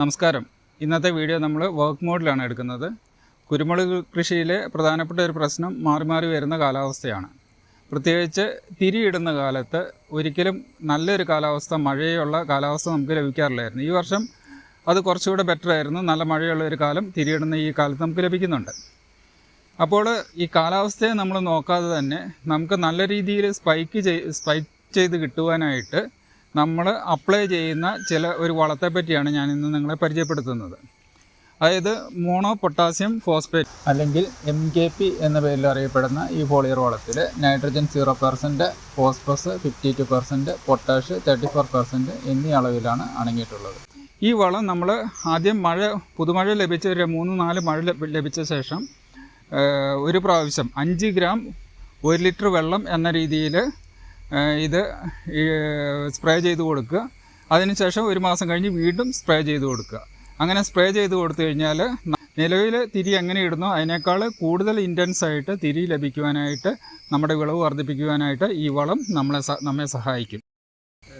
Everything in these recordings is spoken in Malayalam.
നമസ്കാരം. ഇന്നത്തെ വീഡിയോ നമ്മൾ വർക്ക് മോഡിലാണ് എടുക്കുന്നത്. കുരുമുളക് കൃഷിയിലെ പ്രധാനപ്പെട്ട ഒരു പ്രശ്നം മാറി മാറി വരുന്ന കാലാവസ്ഥയാണ്. പ്രത്യേകിച്ച് തിരിയിടുന്ന കാലത്ത് ഒരിക്കലും നല്ലൊരു കാലാവസ്ഥ മഴയുള്ള കാലാവസ്ഥ നമുക്ക് ലഭിക്കാറില്ലായിരുന്നു. ഈ വർഷം അത് കുറച്ചുകൂടെ ബെറ്റർ ആയിരുന്നു. നല്ല മഴയുള്ള ഒരു കാലം തിരിയിടുന്ന ഈ കാലത്ത് നമുക്ക് ലഭിക്കുന്നുണ്ട്. അപ്പോൾ ഈ കാലാവസ്ഥയെ നമ്മൾ നോക്കാതെ തന്നെ നമുക്ക് നല്ല രീതിയിൽ സ്പൈക്ക് ചെയ് സ്പൈക്ക് ചെയ്ത് കിട്ടുവാനായിട്ട് നമ്മൾ അപ്ലൈ ചെയ്യുന്ന ചില ഒരു വളത്തെ പറ്റിയാണ് ഞാൻ ഇന്ന് നിങ്ങളെ പരിചയപ്പെടുത്തുന്നത്. അതായത് മോണോ പൊട്ടാസ്യം ഫോസ്ഫേറ്റ് അല്ലെങ്കിൽ എം കെ പി എന്ന പേരിൽ അറിയപ്പെടുന്ന ഈ foliar വളത്തിൽ nitrogen zero percent phosphorus fifty two percent potash thirty four percent എന്നീ അളവിലാണ് അടങ്ങിയിട്ടുള്ളത്. ഈ വളം നമ്മൾ ആദ്യം മഴ പുതുമഴ ലഭിച്ച ഒരു മൂന്ന് നാല് മഴ ലഭിച്ച ശേഷം ഒരു പ്രാവശ്യം അഞ്ച് ഗ്രാം ഒരു ലിറ്റർ വെള്ളം എന്ന രീതിയിൽ ഇത് സ്പ്രേ ചെയ്ത് കൊടുക്കുക. അതിനുശേഷം ഒരു മാസം കഴിഞ്ഞ് വീണ്ടും സ്പ്രേ ചെയ്ത് കൊടുക്കുക. അങ്ങനെ സ്പ്രേ ചെയ്ത് കൊടുത്തു കഴിഞ്ഞാൽ നിലവിൽ തിരി എങ്ങനെ ഇടുന്നോ അതിനേക്കാൾ കൂടുതൽ ഇന്റൻസ് ആയിട്ട് തിരി ലഭിക്കുവാനായിട്ട് നമ്മുടെ വിളവ് വർദ്ധിപ്പിക്കുവാനായിട്ട് ഈ വളം നമ്മളെ നമ്മെ സഹായിക്കും.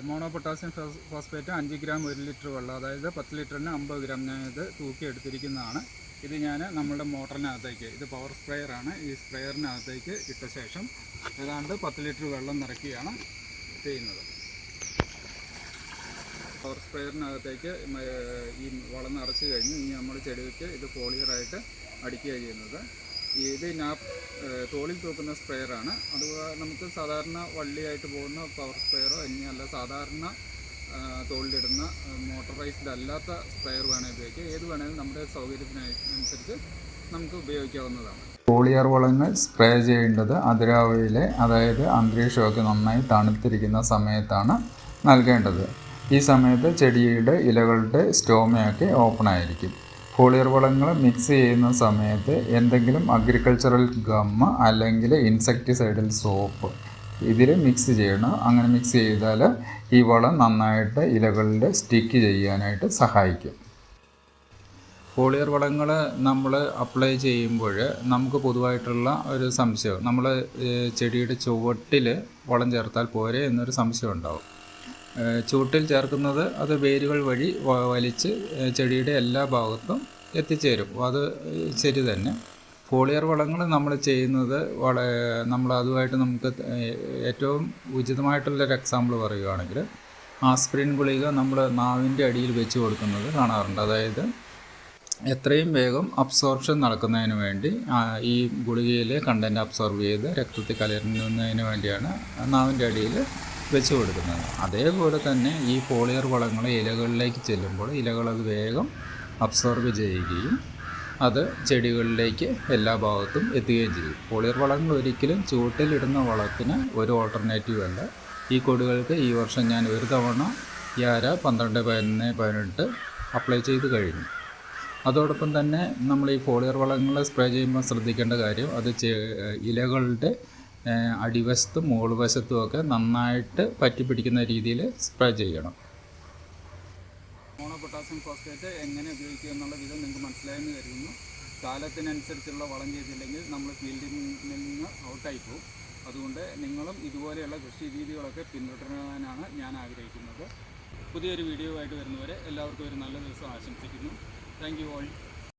മോണോ പൊട്ടാസ്യം ഫോസ്ഫേറ്റ് അഞ്ച് ഗ്രാം ഒരു ലിറ്റർ വെള്ളം അതായത് പത്ത് ലിറ്ററിന് അമ്പത് ഗ്രാം ഞാൻ ഇത് തൂക്കി എടുത്തിരിക്കുന്നതാണ് ഇത് ഞാൻ നമ്മുടെ മോട്ടറിനകത്തേക്ക് ഇത് പവർ സ്പ്രെയർ ആണ്. ഈ സ്പ്രെയറിനകത്തേക്ക് ഇട്ട ശേഷം ഏതാണ്ട് പത്ത് ലിറ്റർ വെള്ളം നിറയ്ക്കുകയാണ് ചെയ്യുന്നത്. പവർ സ്പ്രെയറിനകത്തേക്ക് ഈ വളം നിറച്ച് കഴിഞ്ഞ് ഇനി നമ്മൾ ചെടിക്ക് ഇത് പോളിയറായിട്ട് അടിക്കുക ചെയ്യുന്നത്. ഇത് ഞാൻ തോളിൽ തൂക്കുന്ന സ്പ്രെയറാണ് അത് നമുക്ക് സാധാരണ വള്ളിയായിട്ട് പോകുന്ന പവർ സ്പ്രെയറോ ഇനി അല്ല സാധാരണ തോളിലിടുന്ന മോട്ടറൈസ്ഡ് അല്ലാത്ത സ്പ്രെയർ വേണേൽ ഉപയോഗിക്കാം. ഏത് വേണേലും നമ്മുടെ സൗകര്യത്തിനനുസരിച്ച് നമുക്ക് ഉപയോഗിക്കാവുന്നതാണ്. പോളിയർ വളങ്ങൾ സ്പ്രേ ചെയ്യേണ്ടത് അതിരാവിലെ അതായത് അന്തരീക്ഷമൊക്കെ നന്നായി തണുത്തിരിക്കുന്ന സമയത്താണ് നൽകേണ്ടത്. ഈ സമയത്ത് ചെടിയുടെ ഇലകളുടെ സ്റ്റോമയൊക്കെ ഓപ്പൺ ആയിരിക്കും പോളിയർ വളങ്ങൾ മിക്സ് ചെയ്യുന്ന സമയത്ത് എന്തെങ്കിലും അഗ്രികൾച്ചറൽ ഗമ്മ് അല്ലെങ്കിൽ ഇൻസെക്ടിസൈഡൽ സോപ്പ് ഇതിൽ മിക്സ് ചെയ്യണം. അങ്ങനെ മിക്സ് ചെയ്താൽ ഈ വളം നന്നായിട്ട് ഇലകളുടെ സ്റ്റിക്ക് ചെയ്യാനായിട്ട് സഹായിക്കും. പോളിയർ വളങ്ങൾ നമ്മൾ അപ്ലൈ ചെയ്യുമ്പോൾ നമുക്ക് പൊതുവായിട്ടുള്ള ഒരു സംശയം നമ്മൾ ചെടിയുടെ ചുവട്ടിൽ വളം ചേർത്താൽ പോരെ എന്നൊരു സംശയം ഉണ്ടാവും. ചുവട്ടിൽ ചേർക്കുന്നത് അത് വേരുകൾ വഴി വലിച്ച് ചെടിയുടെ എല്ലാ ഭാഗത്തും എത്തിച്ചേരും. അത് ശരി തന്നെ. പോളിയർ വളങ്ങൾ നമ്മൾ ചെയ്യുന്നത് വള നമ്മൾ അതുമായിട്ട് നമുക്ക് ഏറ്റവും ഉചിതമായിട്ടുള്ളൊരു എക്സാമ്പിൾ പറയുകയാണെങ്കിൽ ആസ്പിരിൻ ഗുളിക നമ്മൾ നാവിന്റെ അടിയിൽ വെച്ച് കൊടുക്കുന്നത് കാണാറുണ്ട്. അതായത് എത്രയും വേഗം അബ്സോർപ്ഷൻ നടക്കുന്നതിന് വേണ്ടി ഈ ഗുളികയിലെ കണ്ടന്റ് അബ്സോർബ് ചെയ്ത് രക്തത്തിൽ കലരുന്നതിന് വേണ്ടിയാണ് നാവിന്റെ അടിയിൽ വെച്ച് കൊടുക്കുന്നത്. അതേപോലെ തന്നെ ഈ ഫോളിയർ വളങ്ങൾ ഇലകളിലേക്ക് ചെല്ലുമ്പോൾ ഇലകളത് വേഗം അബ്സോർബ് ചെയ്യുകയും അത് ചെടികളിലേക്ക് എല്ലാ ഭാഗത്തും എത്തുകയും ചെയ്യും. പോളിയർ വളങ്ങൾ ഒരിക്കലും ചുവട്ടിലിടുന്ന വളത്തിന് ഒരു ഓൾട്ടർനേറ്റീവ് അല്ല. ഈ കൊടികൾക്ക് ഈ വർഷം ഞാൻ ഒരു തവണ യാര പന്ത്രണ്ട് പതിനൊന്ന് പതിനെട്ട് അപ്ലൈ ചെയ്ത് കഴിഞ്ഞു. അതോടൊപ്പം തന്നെ നമ്മൾ ഈ ഫോളിയർ വളങ്ങൾ സ്പ്രേ ചെയ്യുമ്പോൾ ശ്രദ്ധിക്കേണ്ട കാര്യം അത് ഇലകളുടെ അടിവശത്തും മുകൾ വശത്തും ഒക്കെ നന്നായിട്ട് പറ്റി പിടിക്കുന്ന രീതിയിൽ സ്പ്രേ ചെയ്യണം. പൊട്ടാസ്യം ഫോസ്ഫേറ്റ് എങ്ങനെ ഉപയോഗിക്കുക എന്നുള്ള വിധം നിങ്ങൾക്ക് മനസ്സിലായെന്ന് കരുതുന്നു. കാലത്തിനനുസരിച്ചുള്ള വളം ചെയ്തില്ലെങ്കിൽ നമ്മൾ ഫീൽഡിൽ നിന്ന് ഔട്ടായി പോകും. അതുകൊണ്ട് നിങ്ങളും ഇതുപോലെയുള്ള കൃഷി രീതികളൊക്കെ പിന്തുടരാനാണ് ഞാൻ ആഗ്രഹിക്കുന്നത്. പുതിയൊരു വീഡിയോ ആയിട്ട് വരുന്നവരെ എല്ലാവർക്കും ഒരു നല്ല ദിവസം ആശംസിക്കുന്നു. Thank you all